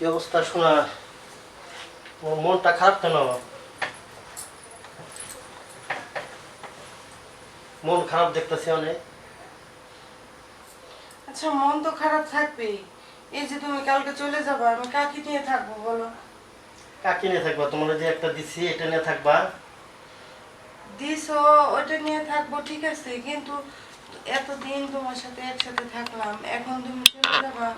কি অবস্থা শোনা? ওর মনটা খারাপ কেন মন খারাপ দেখতেছি অনেক। আচ্ছা মন তো খারাপ থাকবেই। এই যে তুমি কালকে চলে যাবে আমি কাকে নিয়ে থাকব বলো? কাকি নিয়ে থাকবা? তোমার যে একটা দিছি এটা নিয়ে থাকবা? দিছো ওটা নিয়ে থাকব ঠিক আছে। কিন্তু এতদিন তোমার সাথে একসাথে থাকলাম এখন তুমি চলে যাবা।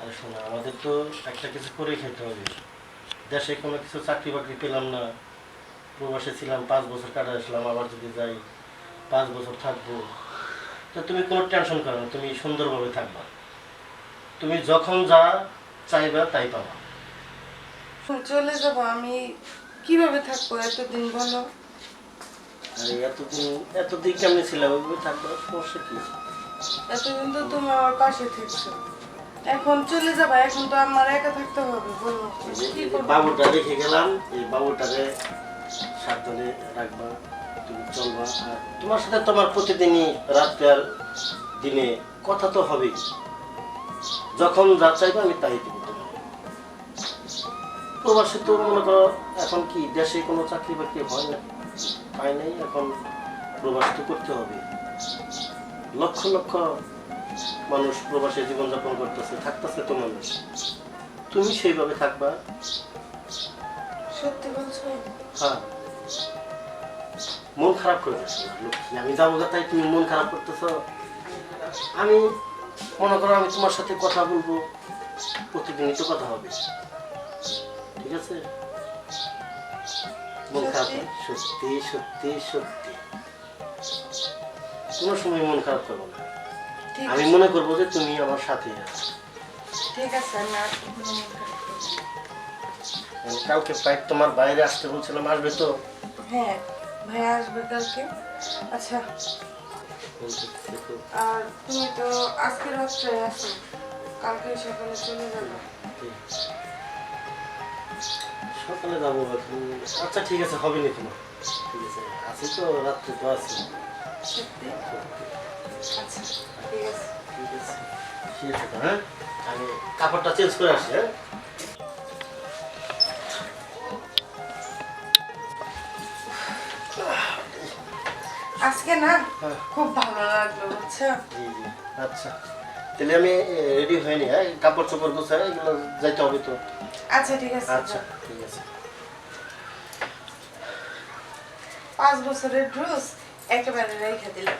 আরে শোনা আমাদের তো একটা কিছু করে খেতে হবে। দেশে কোনো কিছু চাকরি বাকরি পেলাম না। প্রবাসে ছিলাম পাঁচ বছর কাটা আসলাম আবার যদি যাই পাঁচ বছর থাকব। তো তুমি কোনো টেনশন করো না তুমি সুন্দরভাবে থাকবা। তুমি যখন যা চাইবা তাই পাবা। চলে যাব আমি কীভাবে থাকব এতদিন বলো? আরে এতদিন এতদিন কেমনি ছিলাম? ওইভাবে থাকবা সমস্যা কি? এতদিন তো তুমি আমার পাশে থেকছো। এখন চলে যাবা, এখন তো আমার একা থাকতে হবে বাবুটা রেখে গেলাম, এই বাবুটারে সাবধানে রাখবা, তুমি চলবা। আর তোমার সাথে তোমার প্রতিদিনই রাত্রে আর দিনে কথা তো হবেই। যখন যা চাইবে আমি তাই দিব প্রবাসে তো মনে করো, এখন কি দেশে কোনো চাকরি বাকরি হয় না পাই নাই, এখন প্রবাস তো করতে হবে। লক্ষ লক্ষ মানুষ প্রবাসে জীবনযাপন করতেছে থাকতেছে তো মানুষ। তুমি সেইভাবে থাকবা? সত্যি বলছো? হ্যাঁ। মন খারাপ করে লক্ষ্মী আমি যাব তাই তুমি মন খারাপ করতেছ? আমি মনে করো আমি তোমার সাথে কথা বলব প্রতিদিনই তো কথা হবে। ঠিক আছে? মন খারাপ সত্যি? সত্যি সত্যি। কোনো সময় মন খারাপ করব না। আমি মনে করব যে তুমি আমার সাথে আছো। ঠিক আছে কালকে প্রায় তোমার বাইরে আসতে বলছিলাম আসবে তো? হ্যাঁ ভাই আসবে কালকে। আচ্ছা আর তুমি তো আজকে রাত্রে আসো কালকে সকালে চলে যাবে। সকালে যাব আচ্ছা ঠিক আছে হবে নি তোমার। ঠিক আছে আছি তো রাত্রে তো আছি। সত্যি। আচ্ছা ঠিক আছে। ঠিক আছে ঠিক আছে হ্যাঁ আমি কাপড়টা চেঞ্জ করে আসি হ্যাঁ? আজকে না হ্যাঁ। খুব ভালো লাগল আচ্ছা। তাহলে আমি রেডি হয়নি হ্যাঁ? কাপড় চোপড় গোছাই এগুলো যাইতে হবে তো। আচ্ছা ঠিক আছে। আচ্ছা ঠিক আছে। পাঁচ বছরের ড্রেস একেবারে রেখে দিলাম।